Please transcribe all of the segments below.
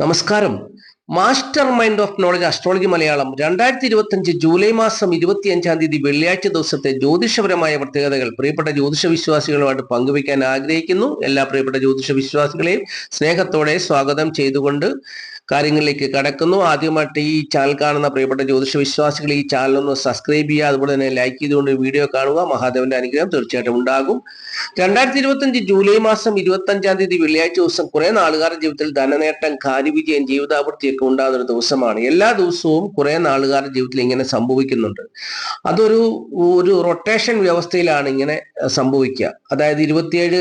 നമസ്കാരം. Master mind of knowledge astrology Malayalam. രണ്ടായിരത്തി ഇരുപത്തി അഞ്ച് ജൂലൈ മാസം ഇരുപത്തി അഞ്ചാം തീയതി വെള്ളിയാഴ്ച ദിവസത്തെ ജ്യോതിഷപരമായ പ്രത്യേകതകൾ പ്രിയപ്പെട്ട ജ്യോതിഷ വിശ്വാസികളുമായിട്ട് പങ്കുവയ്ക്കാൻ ആഗ്രഹിക്കുന്നു. എല്ലാ പ്രിയപ്പെട്ട ജ്യോതിഷ വിശ്വാസികളെയും സ്നേഹത്തോടെ സ്വാഗതം ചെയ്തുകൊണ്ട് കാര്യങ്ങളിലേക്ക് കടക്കുന്നു. ആദ്യമായിട്ട് ഈ ചാനൽ കാണുന്ന പ്രിയപ്പെട്ട ജ്യോതിഷ വിശ്വാസികൾ ഈ ചാനൽ ഒന്ന് സബ്സ്ക്രൈബ് ചെയ്യുക അതുപോലെ തന്നെ ലൈക്ക് ചെയ്തുകൊണ്ട് വീഡിയോ കാണുക. മഹാദേവന്റെ അനുഗ്രഹം തീർച്ചയായിട്ടും ഉണ്ടാകും. രണ്ടായിരത്തി ഇരുപത്തി അഞ്ച് ജൂലൈ മാസം ഇരുപത്തി അഞ്ചാം തീയതി വെള്ളിയാഴ്ച ദിവസം കുറെ നാളുകാരുടെ ജീവിതത്തിൽ ധനനേട്ടം കാര്യവിജയം ജീവിതാവൃത്തിയൊക്കെ ഉണ്ടാകുന്ന ഒരു ദിവസമാണ്. എല്ലാ ദിവസവും കുറെ നാളുകാരുടെ ജീവിതത്തിൽ ഇങ്ങനെ സംഭവിക്കുന്നുണ്ട്. അതൊരു ഒരു റൊട്ടേഷൻ വ്യവസ്ഥയിലാണ് ഇങ്ങനെ സംഭവിക്കുക. അതായത് ഇരുപത്തിയേഴ്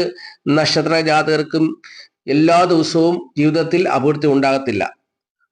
നക്ഷത്ര ജാതകർക്കും എല്ലാ ദിവസവും ജീവിതത്തിൽ അഭിവൃദ്ധി ഉണ്ടാകത്തില്ല.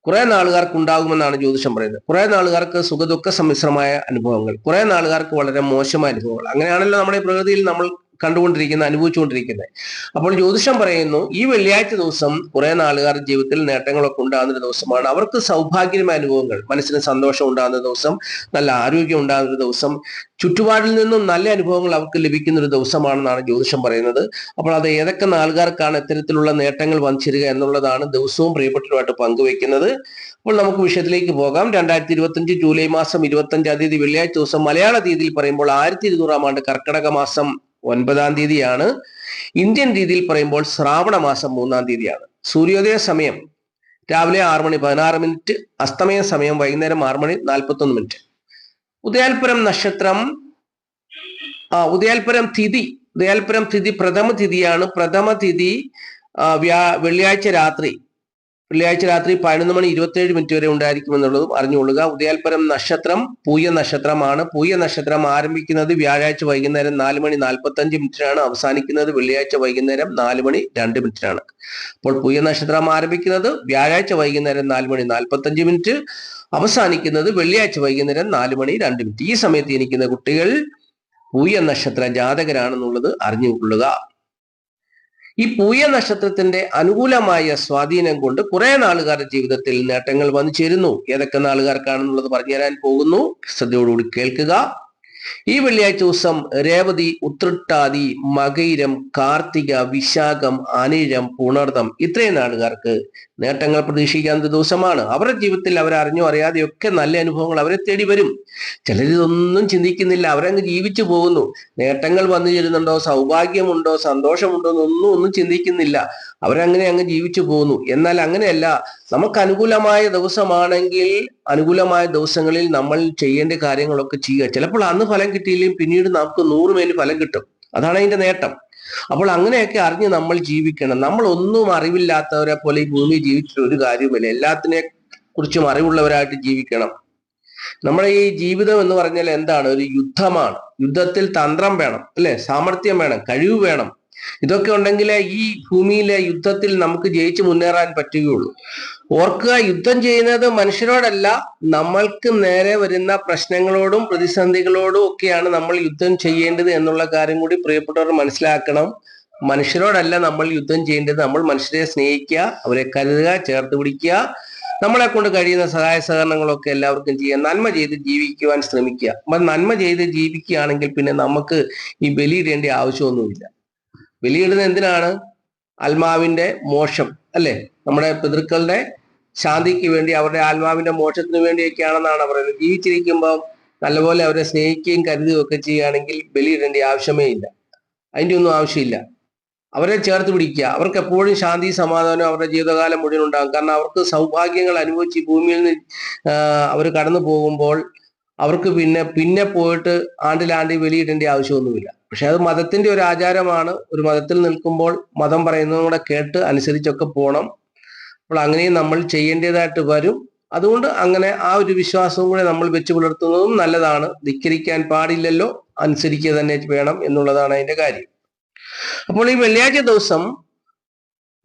കുറെ നാളുകാർക്ക് ഉണ്ടാകുമെന്നാണ് ജ്യോതിഷം പറയുന്നത്. കുറെ നാളുകാർക്ക് സുഖദുഃഖ സമ്മിശ്രമായ അനുഭവങ്ങൾ കുറെ നാളുകാർക്ക് വളരെ മോശമായ അനുഭവങ്ങൾ. അങ്ങനെയാണല്ലോ നമ്മുടെ പ്രകൃതിയിൽ നമ്മൾ കണ്ടുകൊണ്ടിരിക്കുന്നത് അനുഭവിച്ചുകൊണ്ടിരിക്കുന്നത് അപ്പോൾ ജ്യോതിഷം പറയുന്നു ഈ വെള്ളിയാഴ്ച ദിവസം കുറെ നാളുകാർ ജീവിതത്തിൽ നേട്ടങ്ങളൊക്കെ ഉണ്ടാകുന്ന ദിവസമാണ്. അവർക്ക് സൗഭാഗ്യമായ അനുഭവങ്ങൾ മനസ്സിന് സന്തോഷം ഉണ്ടാകുന്ന ദിവസം നല്ല ആരോഗ്യം ഉണ്ടാകുന്ന ദിവസം ചുറ്റുപാടിൽ നിന്നും നല്ല അനുഭവങ്ങൾ അവർക്ക് ലഭിക്കുന്ന ഒരു ദിവസമാണെന്നാണ് ജ്യോതിഷം പറയുന്നത്. അപ്പോൾ അത് ഏതൊക്കെ നാളുകാർക്കാണ് ഇത്തരത്തിലുള്ള നേട്ടങ്ങൾ വന്നിരിക്കുക എന്നുള്ളതാണ് ദിവസവും പ്രിയപ്പെട്ടവരുമായിട്ട് പങ്കുവെക്കുന്നത് അപ്പോൾ നമുക്ക് വിഷയത്തിലേക്ക് പോകാം. രണ്ടായിരത്തി ഇരുപത്തഞ്ച് ജൂലൈ മാസം ഇരുപത്തി അഞ്ചാം തീയതി വെള്ളിയാഴ്ച ദിവസം മലയാള തീയതിയിൽ പറയുമ്പോൾ ആയിരത്തി ഇരുന്നൂറാം ആണ്ട് കർക്കിടക മാസം ഒൻപതാം തീയതിയാണ്. ഇന്ത്യൻ രീതിയിൽ പറയുമ്പോൾ ശ്രാവണ മാസം മൂന്നാം തീയതിയാണ്. സൂര്യോദയ സമയം രാവിലെ ആറ് മണി പതിനാറ് മിനിറ്റ് അസ്തമയ സമയം വൈകുന്നേരം ആറ് മണി നാൽപ്പത്തി ഒന്ന് മിനിറ്റ്. ഉദയാൽപുരം നക്ഷത്രം ആ ഉദയാൽപുരം തിഥി ഉദയാൽപുരം തിഥി പ്രഥമ തിഥിയാണ്. പ്രഥമ തിഥി വെള്ളിയാഴ്ച രാത്രി വെള്ളിയാഴ്ച രാത്രി പതിനൊന്ന് മണി ഇരുപത്തിയേഴ് മിനിറ്റ് വരെ ഉണ്ടായിരിക്കും എന്നുള്ളതും അറിഞ്ഞുകൊള്ളുക. ഉദയാൽപരം നക്ഷത്രം പൂയ നക്ഷത്രമാണ്. പൂയ നക്ഷത്രം ആരംഭിക്കുന്നത് വ്യാഴാഴ്ച വൈകുന്നേരം നാല് മണി നാൽപ്പത്തി അഞ്ച് മിനിറ്റിനാണ് അവസാനിക്കുന്നത് വെള്ളിയാഴ്ച വൈകുന്നേരം നാല് മണി രണ്ട് മിനിറ്റിനാണ് അപ്പോൾ പൂയ നക്ഷത്രം ആരംഭിക്കുന്നത് വ്യാഴാഴ്ച വൈകുന്നേരം നാല് മണി നാൽപ്പത്തി അഞ്ച് മിനിറ്റ് അവസാനിക്കുന്നത് വെള്ളിയാഴ്ച വൈകുന്നേരം നാല് മണി രണ്ട് മിനിറ്റ് ഈ സമയത്ത് ജനിക്കുന്ന കുട്ടികൾ പൂയ നക്ഷത്ര ജാതകരാണെന്നുള്ളത് അറിഞ്ഞുകൊള്ളുക. ഈ പൂയ നക്ഷത്രത്തിന്റെ അനുകൂലമായ സ്വാധീനം കൊണ്ട് കുറെ നാളുകാരുടെ ജീവിതത്തിൽ നേട്ടങ്ങൾ വന്നു ചേരുന്നു. ഏതൊക്കെ നാളുകാർക്കാണെന്നുള്ളത് പറഞ്ഞു തരാൻ പോകുന്നു. ശ്രദ്ധയോടുകൂടി കേൾക്കുക. ഈ വെള്ളിയാഴ്ച ദിവസം രേവതി ഉത്രട്ടാതി മകയിരം കാർത്തിക വിശാഖം അനിഴം പുണർദം ഇത്രയും നാടുകാർക്ക് നേട്ടങ്ങൾ പ്രതീക്ഷിക്കാവുന്ന ദിവസമാണ്. അവരുടെ ജീവിതത്തിൽ അവരറിഞ്ഞോ അറിയാതെയൊക്കെ നല്ല അനുഭവങ്ങൾ അവരെ തേടി വരും. ചിലരിതൊന്നും ചിന്തിക്കുന്നില്ല. അവരങ്ങ് ജീവിച്ചു പോകുന്നു. നേട്ടങ്ങൾ വന്നു ചേരുന്നുണ്ടോ? സൗഭാഗ്യമുണ്ടോ? സന്തോഷമുണ്ടോ? എന്നൊന്നും ഒന്നും ചിന്തിക്കുന്നില്ല. അവരങ്ങനെ അങ്ങ് ജീവിച്ചു പോകുന്നു. എന്നാൽ അങ്ങനെയല്ല. നമുക്ക് അനുകൂലമായ ദിവസമാണെങ്കിൽ അനുകൂലമായ ദിവസങ്ങളിൽ നമ്മൾ ചെയ്യേണ്ട കാര്യങ്ങളൊക്കെ ചെയ്യുക. ചിലപ്പോൾ അന്ന് ഫലം കിട്ടിയില്ലെങ്കിൽ പിന്നീട് നമുക്ക് നൂറ് മേൽ ഫലം കിട്ടും. അതാണ് അതിന്റെ നേട്ടം. അപ്പോൾ അങ്ങനെയൊക്കെ അറിഞ്ഞ് നമ്മൾ ജീവിക്കണം. നമ്മൾ ഒന്നും അറിവില്ലാത്തവരെ പോലെ ഈ ഭൂമി ജീവിച്ചിട്ട് ഒരു കാര്യവുമില്ല. എല്ലാത്തിനെ കുറിച്ചും അറിവുള്ളവരായിട്ട് ജീവിക്കണം. നമ്മുടെ ഈ ജീവിതം എന്ന് പറഞ്ഞാൽ എന്താണ്? ഒരു യുദ്ധമാണ്. യുദ്ധത്തിൽ തന്ത്രം വേണം അല്ലെ? സാമർഥ്യം വേണം കഴിവ് വേണം. ഇതൊക്കെ ഉണ്ടെങ്കിലേ ഈ ഭൂമിയിലെ യുദ്ധത്തിൽ നമുക്ക് ജയിച്ചു മുന്നേറാൻ പറ്റുകയുള്ളൂ. ഓർക്കുക യുദ്ധം ചെയ്യുന്നത് മനുഷ്യരോടല്ല നമ്മൾക്ക് നേരെ വരുന്ന പ്രശ്നങ്ങളോടും പ്രതിസന്ധികളോടും ഒക്കെയാണ് നമ്മൾ യുദ്ധം ചെയ്യേണ്ടത് എന്നുള്ള കാര്യം കൂടി പ്രിയപ്പെട്ടവർ മനസ്സിലാക്കണം. മനുഷ്യരോടല്ല നമ്മൾ യുദ്ധം ചെയ്യേണ്ടത്. നമ്മൾ മനുഷ്യരെ സ്നേഹിക്കുക അവരെ കരുതുക ചേർത്ത് പിടിക്കുക നമ്മളെ കൊണ്ട് കഴിയുന്ന സഹായ സഹകരണങ്ങളൊക്കെ എല്ലാവർക്കും ചെയ്യാൻ നന്മ ചെയ്ത് ജീവിക്കുവാൻ ശ്രമിക്കുക. അപ്പം നന്മ ചെയ്ത് ജീവിക്കുകയാണെങ്കിൽ പിന്നെ നമുക്ക് ഈ ബലിയിടേണ്ട ആവശ്യമൊന്നുമില്ല. ബലിയിടുന്നത് എന്തിനാണ്? ആത്മാവിന്റെ മോക്ഷം അല്ലെ? നമ്മുടെ പിതൃക്കളുടെ ശാന്തിക്ക് വേണ്ടി അവരുടെ ആത്മാവിന്റെ മോക്ഷത്തിന് വേണ്ടിയൊക്കെയാണെന്നാണ് പറയുന്നത്. ജീവിച്ചിരിക്കുമ്പോൾ നല്ലപോലെ അവരെ സ്നേഹിക്കുകയും കരുതുകയും ഒക്കെ ചെയ്യുകയാണെങ്കിൽ ബലിയിടേണ്ട ആവശ്യമേ ഇല്ല. അതിന്റെ ഒന്നും ആവശ്യമില്ല. അവരെ ചേർത്ത് പിടിക്കുക. അവർക്ക് എപ്പോഴും ശാന്തി സമാധാനം അവരുടെ ജീവിതകാലം മുഴുവൻ ഉണ്ടാകും. കാരണം അവർക്ക് സൗഭാഗ്യങ്ങൾ അനുഭവിച്ച് ഭൂമിയിൽ നിന്ന് അവർ കടന്നു പോകുമ്പോൾ അവർക്ക് പിന്നെ പിന്നെ പോയിട്ട് ആണ്ടിലാണ്ടി വെളിയിടേണ്ട ആവശ്യമൊന്നുമില്ല. പക്ഷെ അത് മതത്തിന്റെ ഒരു ആചാരമാണ്. ഒരു മതത്തിൽ നിൽക്കുമ്പോൾ മതം പറയുന്നതും കൂടെ കേട്ട് അനുസരിച്ചൊക്കെ പോകണം അപ്പോൾ അങ്ങനെയും നമ്മൾ ചെയ്യേണ്ടതായിട്ട് വരും. അതുകൊണ്ട് അങ്ങനെ ആ ഒരു വിശ്വാസവും കൂടെ നമ്മൾ വെച്ച് പുലർത്തുന്നതും നല്ലതാണ്. ധിക്കരിക്കാൻ പാടില്ലല്ലോ. അനുസരിക്കുക തന്നെ വേണം എന്നുള്ളതാണ് അതിന്റെ കാര്യം. അപ്പോൾ ഈ വെള്ളിയാഴ്ച ദിവസം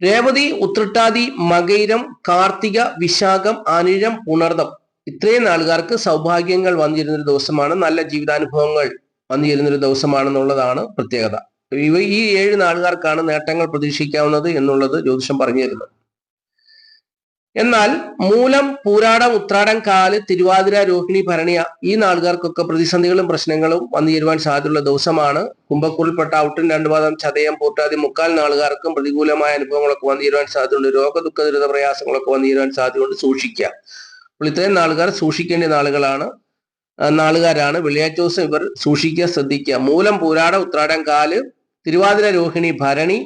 രേവതി ഉത്രട്ടാതി മകൈരം കാർത്തിക വിശാഖം അനിഴം പുണർദം ഇത്രയും നാളുകാർക്ക് സൗഭാഗ്യങ്ങൾ വന്നിരുന്ന ഒരു ദിവസമാണ്. നല്ല ജീവിതാനുഭവങ്ങൾ. വന്നിരുന്ന ഒരു ദിവസമാണെന്നുള്ളതാണ് പ്രത്യേകത. ഇവ ഈ ഏഴ് നാളുകാർക്കാണ് നേട്ടങ്ങൾ പ്രതീക്ഷിക്കാവുന്നത് എന്നുള്ളത് ജ്യോതിഷം പറഞ്ഞു തരുന്നത്. എന്നാൽ മൂലം പൂരാടം ഉത്രാടം കാൽ തിരുവാതിര രോഹിണി ഭരണിയ ഈ നാളുകാർക്കൊക്കെ പ്രതിസന്ധികളും പ്രശ്നങ്ങളും വന്നു ചേരുവാൻ സാധ്യതയുള്ള ദിവസമാണ്. കുംഭക്കുറിൽപ്പെട്ട ഔട്ടും രണ്ടുപാദം ചതയം പൂട്ടാതി മുക്കാൽ നാളുകാർക്കും പ്രതികൂലമായ അനുഭവങ്ങളൊക്കെ വന്നു ചേരുവാൻ സാധ്യതയുണ്ട്. രോഗദുഃഖ ദുരിത പ്രയാസങ്ങളൊക്കെ വന്നു ചേരുവാൻ സാധ്യതയുണ്ട് സൂക്ഷിക്കുക. അപ്പോൾ ഇത്രയും നാളുകാർ സൂക്ഷിക്കേണ്ട നാളുകളാണ്. നാളുകാരാണ്. വെള്ളിയാഴ്ച ദിവസം ഇവർ സൂക്ഷിക്കുക ശ്രദ്ധിക്കുക. മൂലം പൂരാട ഉത്രാടം കാൽ തിരുവാതിര രോഹിണി ഭരണി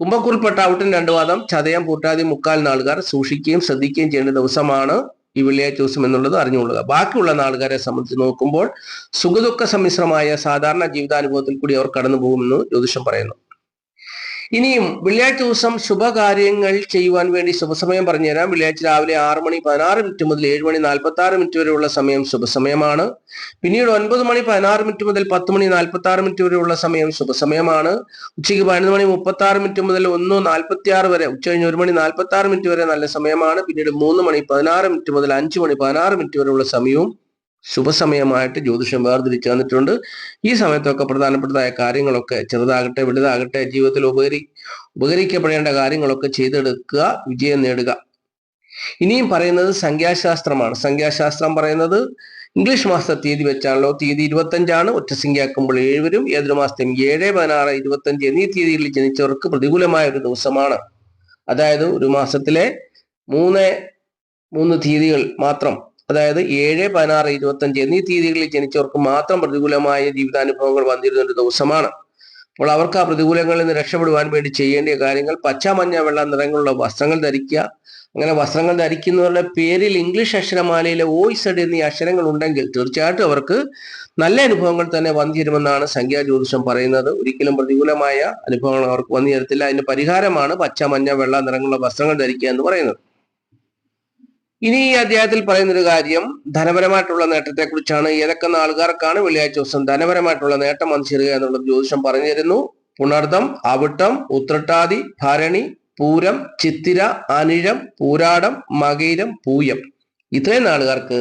കുംഭക്കുറിൽപ്പെട്ട ഔട്ടൻ രണ്ടു വാദം ചതയം പൂട്ടാതി മുക്കാൽ നാളുകാർ സൂക്ഷിക്കുകയും ശ്രദ്ധിക്കുകയും ചെയ്യേണ്ട ദിവസമാണ് ഈ വെള്ളിയാഴ്ച ദിവസം എന്നുള്ളത് അറിഞ്ഞുകൊള്ളുക. ബാക്കിയുള്ള നാളുകാരെ സംബന്ധിച്ച് നോക്കുമ്പോൾ സുഖദുഃഖ സമ്മിശ്രമായ സാധാരണ ജീവിതാനുഭവത്തിൽ കൂടി അവർ കടന്നു പോകുമെന്ന് ജ്യോതിഷം പറയുന്നു. ഇനിയും വെള്ളിയാഴ്ച ദിവസം ശുഭകാര്യങ്ങൾ ചെയ്യുവാൻ വേണ്ടി ശുഭസമയം പറഞ്ഞുതരാം. വെള്ളിയാഴ്ച രാവിലെ ആറ് മണി പതിനാറ് മിനിറ്റ് മുതൽ ഏഴ് മണി നാൽപ്പത്തി ആറ് മിനിറ്റ് വരെയുള്ള സമയം ശുഭസമയമാണ്. പിന്നീട് ഒൻപത് മണി പതിനാറ് മിനിറ്റ് മുതൽ പത്ത് മണി നാൽപ്പത്തി ആറ് മിനിറ്റ് വരെയുള്ള സമയം ശുഭസമയമാണ്. ഉച്ചയ്ക്ക് പതിനൊന്ന് മണി മുപ്പത്തി ആറ് മിനിറ്റ് മുതൽ ഒന്ന് നാൽപ്പത്തി ആറ് വരെ ഉച്ച കഴിഞ്ഞ് ഒരു മണി നാൽപ്പത്തി ആറ് മിനിറ്റ് വരെ നല്ല സമയമാണ്. പിന്നീട് മൂന്ന് മണി പതിനാറ് മിനിറ്റ് മുതൽ അഞ്ച് മണി പതിനാറ് മിനിറ്റ് വരെയുള്ള സമയവും ശുഭസമയമായിട്ട് ജ്യോതിഷം വേർതിരിച്ചു ഈ സമയത്തൊക്കെ പ്രധാനപ്പെട്ടതായ കാര്യങ്ങളൊക്കെ ചെറുതാകട്ടെ വലുതാകട്ടെ ജീവിതത്തിൽ ഉപകരി ഉപകരിക്കപ്പെടേണ്ട കാര്യങ്ങളൊക്കെ ചെയ്തെടുക്കുക വിജയം നേടുക. ഇനിയും പറയുന്നത് സംഖ്യാശാസ്ത്രമാണ്. സംഖ്യാശാസ്ത്രം പറയുന്നത് ഇംഗ്ലീഷ് മാസത്തെ തീയതി വെച്ചാണല്ലോ. തീയതി ഇരുപത്തഞ്ചാണ്. ഒറ്റസംഖ്യയാക്കുമ്പോൾ ഏഴ് വരും ഏതൊരു മാസത്തെയും ഏഴ് പതിനാറ് ഇരുപത്തഞ്ച് എന്നീ തീയതികളിൽ ജനിച്ചവർക്ക് പ്രതികൂലമായ ഒരു ദിവസമാണ്. അതായത് ഒരു മാസത്തിലെ മൂന്ന് മൂന്ന് തീയതികൾ മാത്രം. അതായത് ഏഴ് പതിനാറ് ഇരുപത്തഞ്ച് എന്നീ തീയതികളിൽ ജനിച്ചവർക്ക് മാത്രം പ്രതികൂലമായ ജീവിതാനുഭവങ്ങൾ വന്നിരുന്ന ഒരു ദിവസമാണ്. അപ്പോൾ അവർക്ക് ആ പ്രതികൂലങ്ങളിൽ നിന്ന് രക്ഷപ്പെടുവാൻ വേണ്ടി ചെയ്യേണ്ട കാര്യങ്ങൾ പച്ച മഞ്ഞ വെള്ള നിറങ്ങളുള്ള വസ്ത്രങ്ങൾ ധരിക്കുക അങ്ങനെ വസ്ത്രങ്ങൾ ധരിക്കുന്നവരുടെ പേരിൽ ഇംഗ്ലീഷ് അക്ഷരമാലയിലെ ഓയിസഡ് എന്നീ അക്ഷരങ്ങൾ ഉണ്ടെങ്കിൽ തീർച്ചയായിട്ടും അവർക്ക് നല്ല അനുഭവങ്ങൾ തന്നെ വന്നു ചേരുമെന്നാണ് സംഖ്യാ ജ്യോതിഷം പറയുന്നത്. ഒരിക്കലും പ്രതികൂലമായ അനുഭവങ്ങൾ അവർക്ക് വന്നു തരത്തില്ല അതിന് പരിഹാരമാണ് പച്ച മഞ്ഞ വെള്ള നിറങ്ങളുള്ള വസ്ത്രങ്ങൾ ധരിക്കുക എന്ന് പറയുന്നത്. ഇനി ഈ അധ്യായത്തിൽ പറയുന്ന ഒരു കാര്യം ധനപരമായിട്ടുള്ള നേട്ടത്തെ കുറിച്ചാണ് ഏതൊക്കെ ആൾക്കാർക്കാണ് വെള്ളിയാഴ്ച ദിവസം ധനപരമായിട്ടുള്ള നേട്ടം വന്നു ചേരുക എന്നുള്ളത് ജ്യോതിഷം പറഞ്ഞു തരുന്നു. പുണർദം അവിട്ടം ഉത്രട്ടാതി ഭരണി പൂരം ചിത്തിര അനിഴം പൂരാടം മകയിരം പൂയം. ഇത്രയും നാളുകാർക്ക്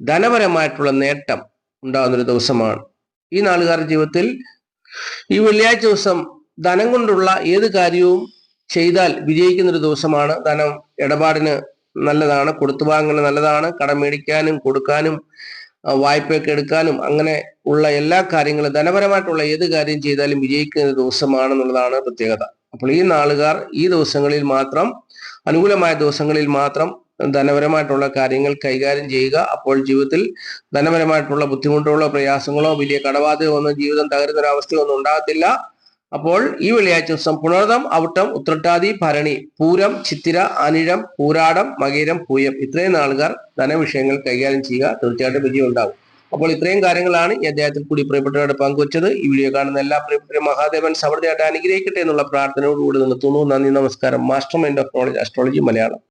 ധനപരമായിട്ടുള്ള നേട്ടം ഉണ്ടാകുന്ന ഒരു ദിവസമാണ്. ഈ നാളുകാരുടെ ജീവിതത്തിൽ ഈ വെള്ളിയാഴ്ച ദിവസം ധനം കൊണ്ടുള്ള ഏത് കാര്യവും ചെയ്താൽ വിജയിക്കുന്ന ഒരു ദിവസമാണ്. ധനം ഇടപാടിന് നല്ലതാണ്. കൊടുത്തു വാങ്ങുന്നത് നല്ലതാണ്. കടം മേടിക്കാനും കൊടുക്കാനും വായ്പയൊക്കെ എടുക്കാനും അങ്ങനെ ഉള്ള എല്ലാ കാര്യങ്ങളും ധനപരമായിട്ടുള്ള ഏത് കാര്യം ചെയ്താലും വിജയിക്കുന്ന ദിവസമാണെന്നുള്ളതാണ് പ്രത്യേകത. അപ്പോൾ ഈ നാളുകാർ ഈ ദിവസങ്ങളിൽ മാത്രം അനുകൂലമായ ദിവസങ്ങളിൽ മാത്രം ധനപരമായിട്ടുള്ള കാര്യങ്ങൾ കൈകാര്യം ചെയ്യുക. അപ്പോൾ ജീവിതത്തിൽ ധനപരമായിട്ടുള്ള ബുദ്ധിമുട്ടുകളോ പ്രയാസങ്ങളോ വലിയ കടബാധ്യതയോ ഒന്നും ജീവിതം തകരുന്ന ഒന്നും ഉണ്ടാകത്തില്ല. അപ്പോൾ ഈ വെള്ളിയാഴ്ച ദിവസം പുണർദം ഔട്ടം ഉത്രട്ടാതി ഭരണി പൂരം ചിത്തിര അനിഴം പൂരാടം മകീരം പൂയം ഇത്രയും നാളുകാർ ധനവിഷയങ്ങൾ കൈകാര്യം ചെയ്യുക തീർച്ചയായിട്ടും വിജയം ഉണ്ടാവും അപ്പോൾ ഇത്രയും കാര്യങ്ങളാണ് ഈ അദ്ദേഹത്തിൽ കൂടി പ്രിയപ്പെട്ടവരോട് പങ്കുവച്ചത്. ഈ വീഡിയോ കാണുന്ന എല്ലാ പ്രിയപ്പെട്ട മഹാദേവൻ സമൃദ്ധിയായിട്ട് അനുഗ്രഹിക്കട്ടെ എന്നുള്ള പ്രാർത്ഥനയോടുകൂടി നിർത്തുന്നു. നന്ദി നമസ്കാരം. Master mind of knowledge astrology Malayalam.